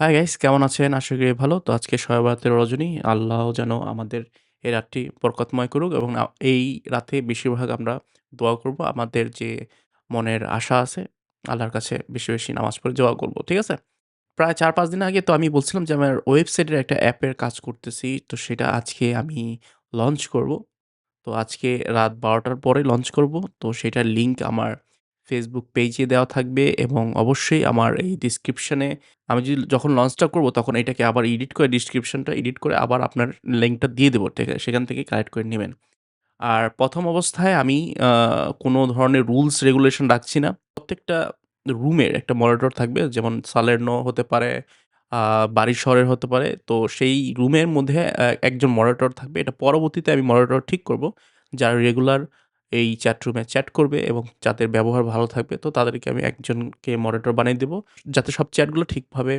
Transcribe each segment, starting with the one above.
Hi guys কেমন আছেন? আশা করি ভালো। তো আজকে শবে রজনী। আল্লাহ যেন আমাদের এই রাতটি বরকতময় করুক এবং এই রাতে বেশিরভাগ আমরা দোয়া করব। আমাদের যে মনের আশা আছে, আল্লাহর কাছে বেশি, বেশি নামাজ পড়ে দোয়া করব। ঠিক আছে? প্রায় ৪-৫ দিন আগে তো আমি বলছিলাম যে আমার ওয়েবসাইটের একটা অ্যাপের কাজ করতেছি। তো সেটা আজকে আমি লঞ্চ করব। তো আজকে রাত বারোটার পরে লঞ্চ করব। তো সেটার লিঙ্ক আমার Facebook পেজে দেওয়া থাকবে এবং অবশ্যই আমার এই ডেসক্রিপশনে আমি যদি যখন লঞ্চটা করব তখন এটাকে আবার এডিট করে ডেসক্রিপশনটা এডিট করে আবার আপনার লিঙ্কটা দিয়ে দেবো? সেখান থেকে কালেক্ট করে নেবেন আর প্রথম অবস্থায় আমি কোনো ধরনের রুলস রেগুলেশন রাখছি না। প্রত্যেকটা রুমের একটা মনিটর থাকবে। যেমন সালের সালেরনো হতে পারে, বাড়ির শহরের হতে পারে। তো সেই রুমের মধ্যে একজন মনিটর থাকবে। এটা পরবর্তীতে আমি মনিটর ঠিক করব। যারা রেগুলার এই চ্যাট রুমে চ্যাট করবে এবং যাদের ব্যবহার ভালো থাকবে, তো তাদেরকে আমি একজনকে মনিটর বানিয়ে দেব। যাতে সব চ্যাটগুলো ঠিকভাবে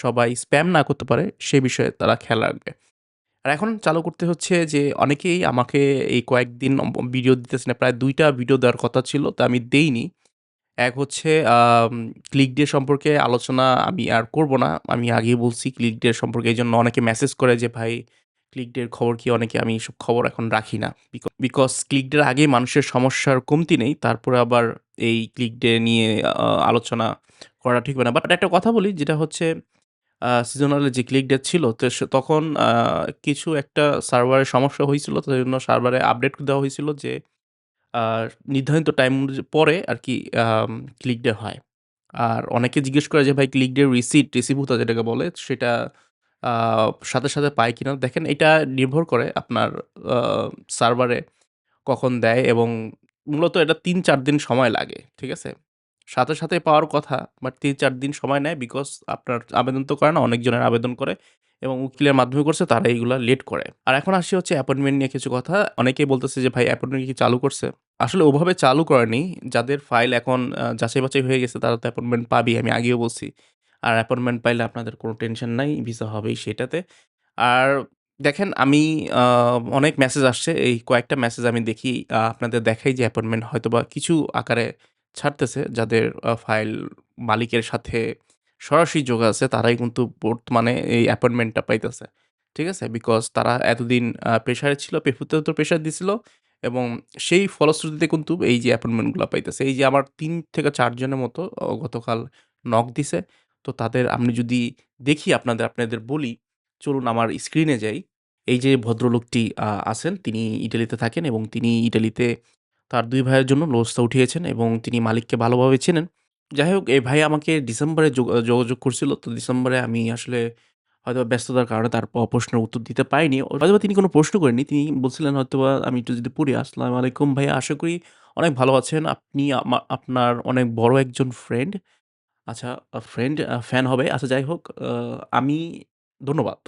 সবাই স্প্যাম না করতে পারে সে বিষয়ে তারা খেয়াল রাখবে। আর এখন চালু করতে হচ্ছে যে, অনেকেই আমাকে এই কয়েকদিন ভিডিও দিতেছে না। প্রায় দুইটা ভিডিও দেওয়ার কথা ছিল। তা আমি দেইনি। এক হচ্ছে ক্লিক ডে সম্পর্কে আলোচনা আমি আর করব না। আমি আগেই বলছি ক্লিক ডে সম্পর্কে, এই জন্য অনেকে মেসেজ করে যে, ভাই ক্লিক ডে এর খবর কি? অনেকে আমি এসব খবর এখন রাখি না। বিকজ ক্লিক ডে এর আগেই মানুষের সমস্যার কমতি নেই। তারপরে আবার এই ক্লিক ডে নিয়ে আলোচনা করা ঠিক হবে না। বাট একটা কথা বলি যেটা হচ্ছে সিজনাল যে ক্লিক ডে ছিল তো তখন কিছু একটা সার্ভারের সমস্যা হয়েছিল। তো জন্য সার্ভারে আপডেট দেওয়া হয়েছিল যে নির্ধারিত টাইম পরে আর কি ক্লিক ডে হয়। আর অনেকে জিজ্ঞেস করে যে ভাই ক্লিক ডে রিসিট, রিসিভুতা যেটাকে বলে সেটা সাথে, সাথে পায় কিনা? দেখেন এটা নির্ভর করে আপনার সার্ভারে কখন দেয় এবং মূলত এটা ৩-৪ দিন সময় লাগে। ঠিক আছে? সাথে, সাথে পাওয়ার কথা বাট ৩-৪ দিন সময় নেয় বিকজ আপনার আবেদন তো করে না, অনেকজনের আবেদন করে এবং উকিলের মাধ্যমে করছে তারা এগুলা লেট করে। আর এখন আসি হচ্ছে অ্যাপয়েন্টমেন্ট নিয়ে কিছু কথা। অনেকেই বলতেছে যে ভাই অ্যাপয়েন্টমেন্ট কি চালু করছে? আসলে ওভাবে চালু করেনি। যাদের ফাইল এখন যাচাই-বাছাই হয়ে গেছে তারা তো অ্যাপয়েন্টমেন্ট পাবেই। আমি আগেও বলছি। আর অ্যাপয়েন্টমেন্ট পাইলে আপনাদের কোনো টেনশন নাই। ভিসা হবেই সেটাতে। আর দেখেন আমি অনেক মেসেজ আসছে। এই কয়েকটা মেসেজ আমি দেখি আপনাদের দেখাই যে অ্যাপয়েন্টমেন্ট হয়তোবা কিছু আকারে ছাড়তেছে। যাদের ফাইল মালিকের সাথে সরাসরি যোগ আছে তারাই কিন্তু বর্তমানে এই অ্যাপয়েন্টমেন্টটা পাইতেছে। ঠিক আছে? বিকজ তারা এতদিন প্রেশারে ছিল, পেপুতেও তো প্রেশার দিছিল এবং সেই ফলশ্রুতিতে কিন্তু এই যে অ্যাপয়েন্টমেন্টগুলো পাইতেছে। এই যে আমার তিন থেকে চারজনের মতো গতকাল নক দিছে। তো তাদের আমি যদি দেখি আপনাদের, আপনাদের বলি, চলুন আমার স্ক্রিনে যাই। এই যে ভদ্রলোকটি আছেন তিনি ইটালিতে থাকেন এবং তিনি ইটালিতে তার দুই ভাইয়ের জন্য লোজটা উঠিয়েছেন এবং তিনি মালিককে ভালোভাবে চেনেন। যাই হোক এই ভাই আমাকে ডিসেম্বরে যোগ যোগাযোগ করছিল। তো ডিসেম্বরে আমি আসলে হয়তো ব্যস্ততার কারণে তার প্রশ্নের উত্তর দিতে পারিনি। হয়তোবা তিনি কোনো প্রশ্ন করেননি। তিনি বলছিলেন হয়তোবা আমি একটু যদি পড়ি, "আসসালামু আলাইকুম ভাইয়া আশা করি অনেক ভালো আছেন। আপনি আপনার অনেক বড় একজন ফ্রেন্ড" আচ্ছা ফ্রেন্ড ফ্যান হবে। আচ্ছা যাই হোক আমি ধন্যবাদ।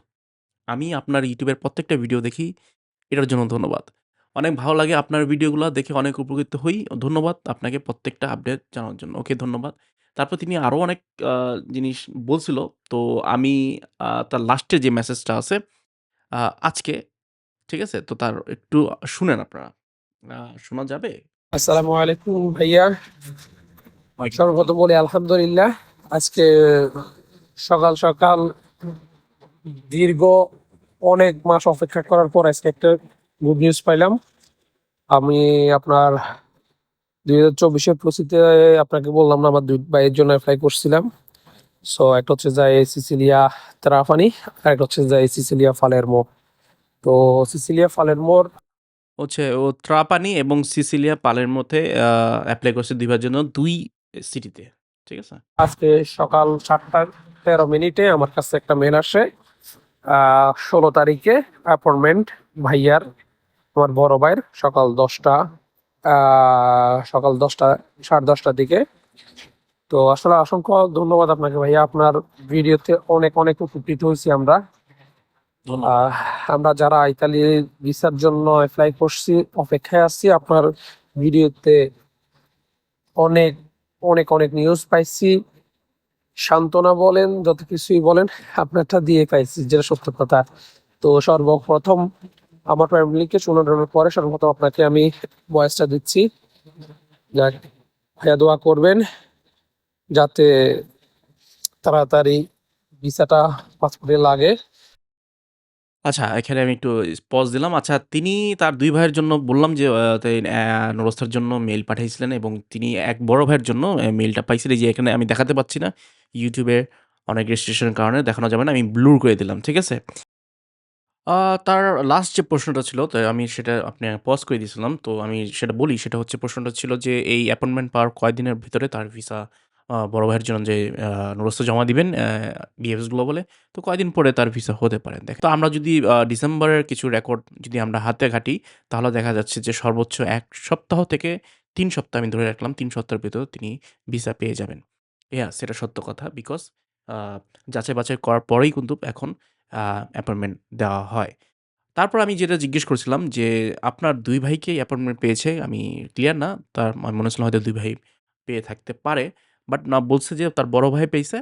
আমি আপনার এর প্রত্যেকটা ভিডিও দেখি। এটার জন্য ধন্যবাদ। অনেক ভালো লাগে আপনার ভিডিওগুলা দেখে অনেক উপকৃত হই। ধন্যবাদ আপনাকে প্রত্যেকটা আপডেট জানানোর জন্য। ওকে ধন্যবাদ। তারপর তিনি আরও অনেক জিনিস বলছিল। তো আমি তার লাস্টের যে মেসেজটা আছে আজকে, ঠিক আছে? তো তার একটু শুনেন আপনারা। শোনা যাবে? আসসালামু আলাইকুম ভাইয়া। সর্বপ্রথম বলি আলহামদুলিল্লাহ। আজকে সকাল, সকাল দীর্ঘ অনেক মাস অপেক্ষা করার পর আজকে একটা গুড নিউজ পাইলাম। আমি আপনার ২০২৪ এর প্রসিতে আপনাকে বললাম না আমার ২ ভাইয়ের জন্য অ্যাপ্লাই করছিলাম। সো একটা হচ্ছে যায় সিসিলিয়া ত্রাফানি আরেকটা হচ্ছে যায় সিসিলিয়া ফালেরমো। তো সিসিলিয়া ফালেরমোর হচ্ছে ও ত্রাপানি এবং সিসিলিয়া পালেরমোতে আ এপ্লাই করছে ২ ভাইয়ের জন্য ২ সিটিতে। ঠিক আছে? আজকে সকাল ৭টা ১৩ মিনিটে আমার কাছে একটা মেইল আসে। ১৬ তারিখে অ্যাপয়েন্টমেন্ট ভাইয়ার, আমার বড় ভাইয়ের সকাল ১০টা আ সকাল দশটা সাড়ে দশটার দিকে। তো আসলে অসংখ্য ধন্যবাদ আপনাকে ভাইয়া। আপনার ভিডিওতে অনেক, অনেক উপকৃত হয়েছি আমরা। আমরা যারা ইতালি ভিসার জন্য এপ্লাই করছি, অপেক্ষায় আছি আপনার ভিডিওতে অনেক, অনেক, অনেক নিউজ পাইছি। সান্ত্বনা বলেন, যত কিছুই বলেন আপনারটা দিয়ে পাইছি যেটা সত্য কথা। তো সর্বপ্রথম আমার ফ্যামিলিকে শোনানোর পরে সর্বপ্রথম আপনাকে আমি বয়সটা দিচ্ছি। ভাইয়া দোয়া করবেন যাতে তাড়াতাড়ি ভিসাটা পাসপোর্টে লাগে আচ্ছা, এখানে আমি একটু পজ দিলাম। আচ্ছা, তিনি তার ২ ভাইয়ের জন্য বললাম যে নুরস্তার জন্য মেইল পাঠাইছিলেন এবং তিনি এক বড় ভাইয়ের জন্য মেইলটা পাইছেন। যে এখানে আমি দেখাতে পাচ্ছি না। এ অনেক রেস্ট্রিকশন এর কারণে দেখানো যাবে না। আমি ব্লুর করে দিলাম। ঠিক আছে? তার লাস্ট যে প্রশ্নটা ছিল তো আমি সেটা আপনার পজ করে দিয়েছিলাম। তো আমি সেটা বলি। সেটা হচ্ছে প্রশ্নটা ছিল যে এই অ্যাপয়েন্টমেন্ট পাওয়ার কয়দিনের ভিতরে তার ভিসা বড় ভাইয়ের জন্য যে আ নুরস্ত জমা দিবেন অ্যা বিএফএস গ্লোবালে। তো কয়দিন পরে তার ভিসা হতে পারে। দেখ তো আমরা যদি ডিসেম্বরের কিছু রেকর্ড যদি আমরা হাতে ঘাঁটি তাহলে দেখা যাচ্ছে যে সর্বোচ্চ এক সপ্তাহ থেকে তিন সপ্তাহ আমি ধরে রাখলাম। তিন সপ্তাহের ভেতর তিনি ভিসা পেয়ে যাবেন। ইয়েস সেটা সত্য কথা। বিকজ যাচাই-বাছাই করার পরেই কিন্তু এখন অ্যাপয়েন্টমেন্ট দেওয়া হয়। তারপর আমি যেটা জিজ্ঞেস করছিলাম যে, আপনার দুই ভাইকে অ্যাপয়েন্টমেন্ট পেয়েছে? আমি ক্লিয়ার না। তার মনে হচ্ছিল হয়তো দুই ভাই পেয়ে থাকতে পারে। বাট না বলছে যে তার বড় ভাই পেয়েছে।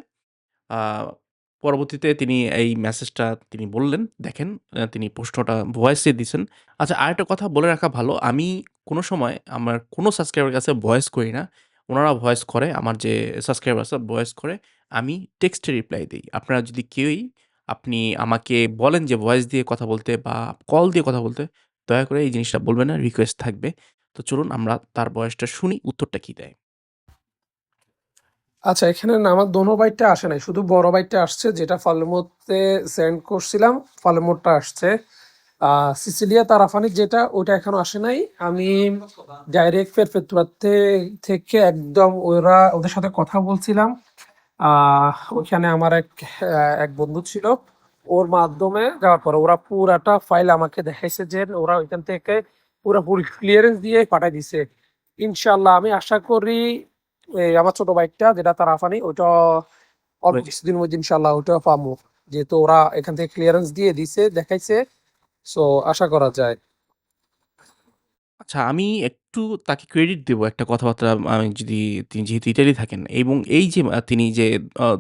পরবর্তীতে তিনি এই মেসেজটা তিনি বললেন। দেখেন তিনি প্রশ্নটা ভয়েসে দিছেন। আচ্ছা আরেকটা কথা বলে রাখা ভালো। আমি কোনো সময় আমার কোনো সাবস্ক্রাইবার কাছে ভয়েস করি না। ওনারা ভয়েস করে। আমার যে সাবস্ক্রাইবার আছে ভয়েস করে। আমি টেক্সটে রিপ্লাই দিই আপনারা যদি কেউই আপনি আমাকে বলেন যে ভয়েস দিয়ে কথা বলতে বা কল দিয়ে কথা বলতে, দয়া করে এই জিনিসটা বলবেন না। রিকোয়েস্ট থাকবে। তো চলুন আমরা তার ভয়েসটা শুনি উত্তরটা কী দেয়। আচ্ছা এখানে আমার দোনো বাইটটা আসে নাই। শুধু বড় বাইটটা আসছে যেটা ফাল্গুমোতে সেন্ড করছিলাম। ফাল্গুমোরটা আসছে। সিসিলিয়া তারাফানি যেটা ওটা এখনও আসে নাই। আমি ডাইরেক্ট পেরফেক্টুরাতে থেকে একদম ওরা ওদের সাথে কথা বলছিলাম। ওইখানে আমার এক এক বন্ধু ছিল। ওর মাধ্যমে যাওয়ার পরে ওরা পুরাটা ফাইল আমাকে দেখাইছে যে ওরা ওইখান থেকে পুরাপুরি ক্লিয়ারেন্স দিয়ে পাঠায় দিছে। ইনশাল্লাহ আমি আশা করি এই আমার ছোট বাইকটা যেটা তারাফানি ওইটা অল্প ওয়েট কিছুদিনের মধ্যে ইনশাআল্লাহ ওইটাও পামু। যেহেতু ওরা এখান থেকে ক্লিয়ারেন্স দিয়ে দিছে, দেখাইছে। সো আশা করা যায়। আচ্ছা আমি একটু তাকে ক্রেডিট দেব একটা কথাবার্তা আমি যদি তিনি যেহেতু ইটালি থাকেন এবং এই যে তিনি যে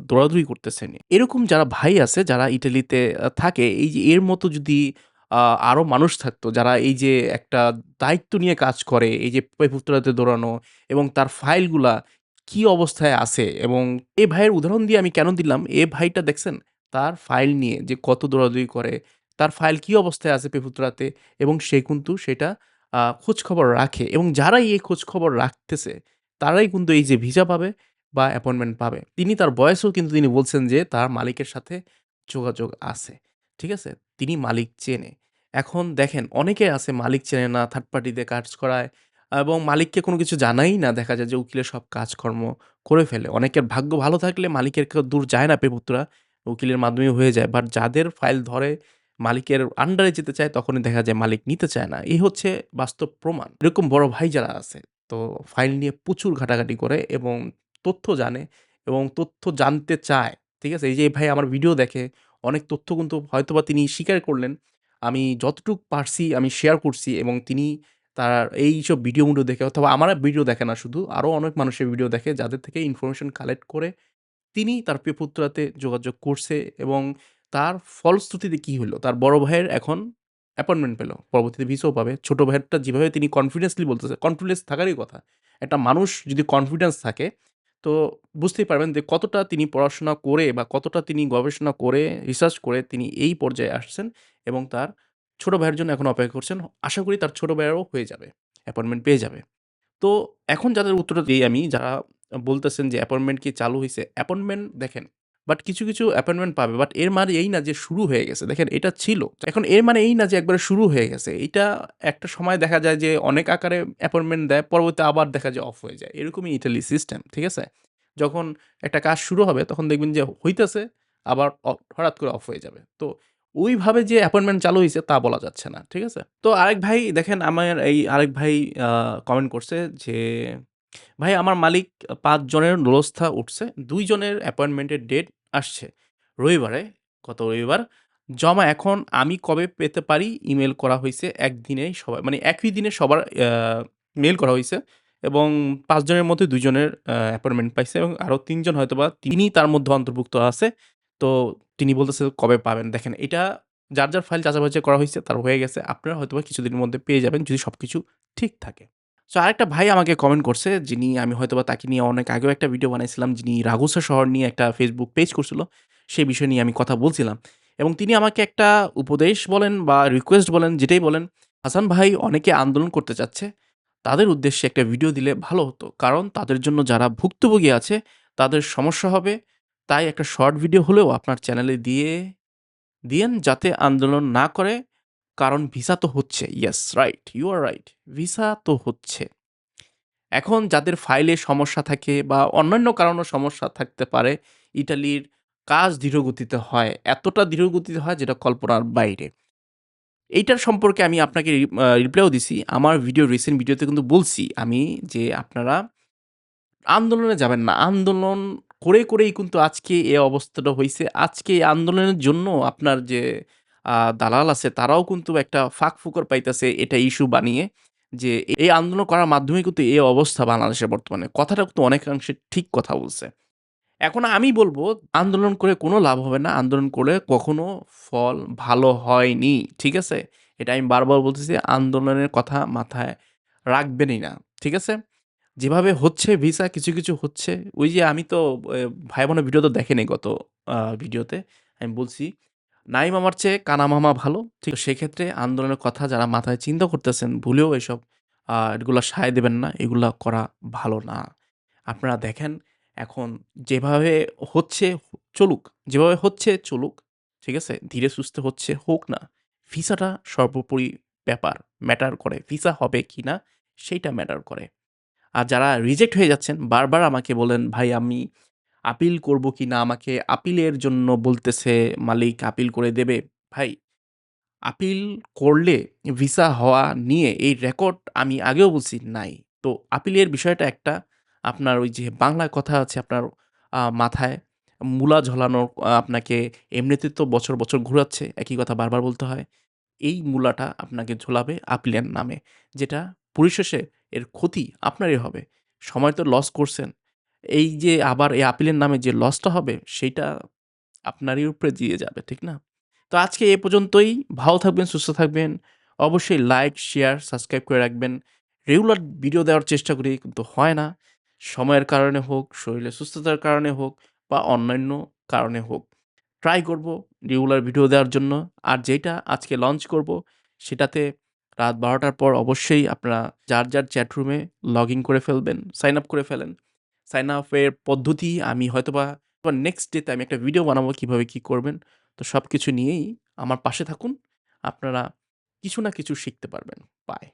দৌড়াদৌড়ি করতেছেন। এরকম যারা ভাই আছে যারা ইটালিতে থাকে এই যে এর মতো যদি আ আরও মানুষ থাকতো যারা এই যে একটা দায়িত্ব নিয়ে কাজ করে, এই যে পেপুত্রাতে দৌড়ানো এবং তার ফাইলগুলা কি অবস্থায় আছে এবং এ ভাইয়ের উদাহরণ দিয়ে আমি কেন দিলাম? এ ভাইটা দেখছেন তার ফাইল নিয়ে যে কত দৌড়াদৌড়ি করে, তার ফাইল কি অবস্থায় আছে পেপুত্রাতে এবং সে কিন্তু সেটা খোঁজখবর রাখে এবং যারাই এই খোঁজখবর রাখতেছে তারাই কিন্তু এই যে ভিসা পাবে বা অ্যাপয়েন্টমেন্ট পাবে। তিনি তার ভয়েসেও কিন্তু তিনি বলছেন যে তার মালিকের সাথে যোগাযোগ আছে। ঠিক আছে? তিনি মালিক চেনে। এখন দেখেন অনেকে আছে মালিক চেনে না, থার্ড পার্টিতে কাজ করায় এবং মালিককে কোনো কিছু জানাই না। দেখা যায় যে উকিলের সব কাজকর্ম করে ফেলে। অনেকের ভাগ্য ভালো থাকলে মালিকের কেউ দূর যায় না পেপুত্রা। উকিলের মাধ্যমে হয়ে যায়। বাট যাদের ফাইল ধরে মালিকের আন্ডারে যেতে চায় তখনই দেখা যায় মালিক নিতে চায় না। এই হচ্ছে বাস্তব প্রমাণ। এরকম বড় ভাই যারা আছে তো ফাইল নিয়ে প্রচুর ঘাটাঘাটি করে এবং তথ্য জানে এবং তথ্য জানতে চায়। ঠিক আছে? এই যে ভাই আমার ভিডিও দেখে, অনেক তথ্য কিন্তু হয়তোবা তিনি স্বীকার করলেন। আমি যতটুক পারছি আমি শেয়ার করছি এবং তিনি তার এইসব ভিডিও-মিডিও দেখে অথবা আমার ভিডিও দেখে না শুধু, আরও অনেক মানুষের ভিডিও দেখে যাদের থেকে ইনফরমেশন কালেক্ট করে তিনি তার পেপুত্রাতে যোগাযোগ করছে এবং তার ফলশ্রুতিতে কি হলো? তার বড় ভাইয়ের এখন অ্যাপয়েন্টমেন্ট পেল। পরবর্তীতে ভিসাও পাবে। ছোট ভাইয়েরটা যেভাবে তিনি কনফিডেন্সলি বলতেছে, কনফিডেন্স থাকারই কথা। একটা মানুষ যদি কনফিডেন্স থাকে তো বুঝতেই পারবেন যে কতটা তিনি পড়াশোনা করে বা কতটা তিনি গবেষণা করে, রিসার্চ করে তিনি এই পর্যায়ে আসছেন এবং তার ছোট ভাইয়ের জন্য এখন অপেক্ষা করছেন। আশা করি তার ছোট ভাইয়েরও হয়ে যাবে। অ্যাপয়েন্টমেন্ট পেয়ে যাবে। তো এখন যাদের উত্তরটা দিই আমি যারা বলতেছেন যে অ্যাপয়েন্টমেন্ট কি চালু হয়েছে অ্যাপয়েন্টমেন্ট দেখেন বাট কিছু, কিছু অ্যাপয়েন্টমেন্ট পাবে। বাট এর মানে এই না যে শুরু হয়ে গেছে। দেখেন এটা ছিল। এখন এর মানে এই না যে একবারে শুরু হয়ে গেছে। এটা একটা সময় দেখা যায় যে অনেক আকারে অ্যাপয়েন্টমেন্ট দেয়। পরবর্তীতে আবার দেখা যায় অফ হয়ে যায়। এরকমই ইটালি সিস্টেম। ঠিক আছে? যখন একটা কাজ শুরু হবে তখন দেখবেন যে হইতেছে আবার হঠাৎ করে অফ হয়ে যাবে। তো ওইভাবে যে অ্যাপয়েন্টমেন্ট চালু হয়েছে তা বলা যাচ্ছে না। ঠিক আছে? তো আরেক ভাই দেখেন আমার এই আরেক ভাই কমেন্ট করছে যে, "ভাই আমার মালিক ৫ জনের উঠছে। ২ জনের অ্যাপয়েন্টমেন্টের ডেট আসছে রবিবারে, গত রবিবার। জমা এখন আমি কবে পেতে পারি? ইমেইল করা হইছে একদিনেই সবাই মানে একই দিনে সবার মেইল করা হইছে এবং ৫ জনের মধ্যে ২ জনের অ্যা অ্যাপয়েন্টমেন্ট পাইছে এবং আরও ৩ জন হয়তোবা তিনি তার মধ্যে অন্তর্ভুক্ত আছে। তো তিনি বলতেছে কবে পাবেন। দেখেন এটা যার, যার ফাইল যাচাই-বাছাই করা হইছে তার হয়ে গেছে। আপনারা হয়তোবা কিছুদিনের মধ্যে পেয়ে যাবেন যদি সবকিছু ঠিক থাকে। সো আরেকটা ভাই আমাকে কমেন্ট করছে যিনি আমি হয়তোবা তাকে নিয়ে অনেক আগেও একটা ভিডিও বানাইছিলাম যিনি রাগুসা শহর নিয়ে একটা ফেসবুক পেজ করছিল। সেই বিষয় নিয়ে আমি কথা বলছিলাম এবং তিনি আমাকে একটা উপদেশ বলেন বা রিকোয়েস্ট বলেন যেটাই বলেন, "হাসান ভাই অনেকে আন্দোলন করতে চাচ্ছে। তাদের উদ্দেশ্যে একটা ভিডিও দিলে ভালো হতো। কারণ তাদের জন্য যারা ভুক্তভোগী আছে তাদের সমস্যা হবে। তাই একটা শর্ট ভিডিও হলেও আপনার চ্যানেলে দিয়ে দিয়েন যাতে আন্দোলন না করে। কারণ ভিসা তো হচ্ছে।" Yes right, you are right. Visa তো হচ্ছে। এখন যাদের ফাইলে সমস্যা থাকে বা অন্যান্য কারণেও সমস্যা থাকতে পারে, ইটালির কাজ ধীরগতিতে হয়। এতটা ধীরগতিতে হয় যেটা কল্পনার বাইরে। এইটার সম্পর্কে আমি আপনাকে রিপ্লাইও দিছি। আমার ভিডিও রিসেন্ট ভিডিওতে কিন্তু বলছি আমি যে, "আপনারা আন্দোলনে যাবেন না। আন্দোলন করে, করেই কিন্তু আজকে এ অবস্থাটা হয়েছে আজকে এই আন্দোলনের জন্য আপনার যে দালাল আছে তারাও কিন্তু একটা ফাঁক ফুকর পাইতেছে এটা ইস্যু বানিয়ে যে এই আন্দোলন করার মাধ্যমে কিন্তু এই অবস্থা বাংলাদেশে বর্তমানে।" কথাটা কিন্তু অনেকাংশে ঠিক কথা বলছে। এখন আমি বলব আন্দোলন করে কোনো লাভ হবে না। আন্দোলন করে কখনো ফল ভালো হয়নি। ঠিক আছে? এটা আমি বারবার বলতেছি আন্দোলনের কথা মাথায় রাখবেনই না। ঠিক আছে? যেভাবে হচ্ছে ভিসা কিছু, কিছু হচ্ছে। ওই যে আমি তো ভাই বোনের ভিডিও তো দেখেনই গত ভিডিওতে। আমি বলছি, "নাইম মামার চেয়ে কানা মামা ভালো।" ঠিক সেক্ষেত্রে আন্দোলনের কথা যারা মাথায় চিন্তা করতেছেন ভুলেও এসব এগুলা সায় দেবেন না। এগুলা করা ভালো না। আপনারা দেখেন এখন যেভাবে হচ্ছে চলুক। যেভাবে হচ্ছে চলুক। ঠিক আছে? ধীরে সুস্থে হচ্ছে হোক না। ভিসাটা সর্বোপরি ব্যাপার, ম্যাটার করে। ভিসা হবে কি না সেইটা ম্যাটার করে। আর যারা রিজেক্ট হয়ে যাচ্ছেন বারবার আমাকে বলেন, "ভাই আমি আপিল করব কিনা? আমাকে আপিলের জন্য বলতেছে মালিক আপিল করে দেবে।" ভাই, আপিল করলে ভিসা হওয়া নিয়ে এই রেকর্ড আমি আগেও বলছি নাই। তো আপিলের বিষয়টা একটা আপনার ওই যে বাংলায় কথা আছে আপনার মাথায় মূলা ঝোলানো আপনাকে এমনিতে তো বছর, বছর ঘুরাচ্ছে। একই কথা বারবার বলতে হয়। এই মূলাটা আপনাকে ঝোলাবে আপিলের নামে। যেটা পরিশেষে এর ক্ষতি আপনারই হবে। সময় তো লস করছেন। এই যে আবার এই আপিলের নামে যে লসটা হবে সেইটা আপনারই উপরে দিয়ে যাবে। ঠিক না? তো আজকে এ পর্যন্তই। ভালো থাকবেন, সুস্থ থাকবেন। অবশ্যই লাইক, শেয়ার, সাবস্ক্রাইব করে রাখবেন। রেগুলার ভিডিও দেওয়ার চেষ্টা করি কিন্তু হয় না। সময়ের কারণে হোক, শরীরের সুস্থতার কারণে হোক বা অন্যান্য কারণে হোক। ট্রাই করব রেগুলার ভিডিও দেওয়ার জন্য। আর যেটা আজকে লঞ্চ করব সেটাতে রাত বারোটার পর অবশ্যই আপনারা যার, যার চ্যাটরুমে লগ ইন করে ফেলবেন, সাইন আপ করে ফেলেন। সাইন আপের পদ্ধতি, আমি হয়তোবা নেক্সট ডেতে আমি একটা ভিডিও বানাবো কীভাবে কী করবেন। তো সব কিছু নিয়েই আমার পাশে থাকুন। আপনারা কিছু না কিছু শিখতে পারবেন। বাই।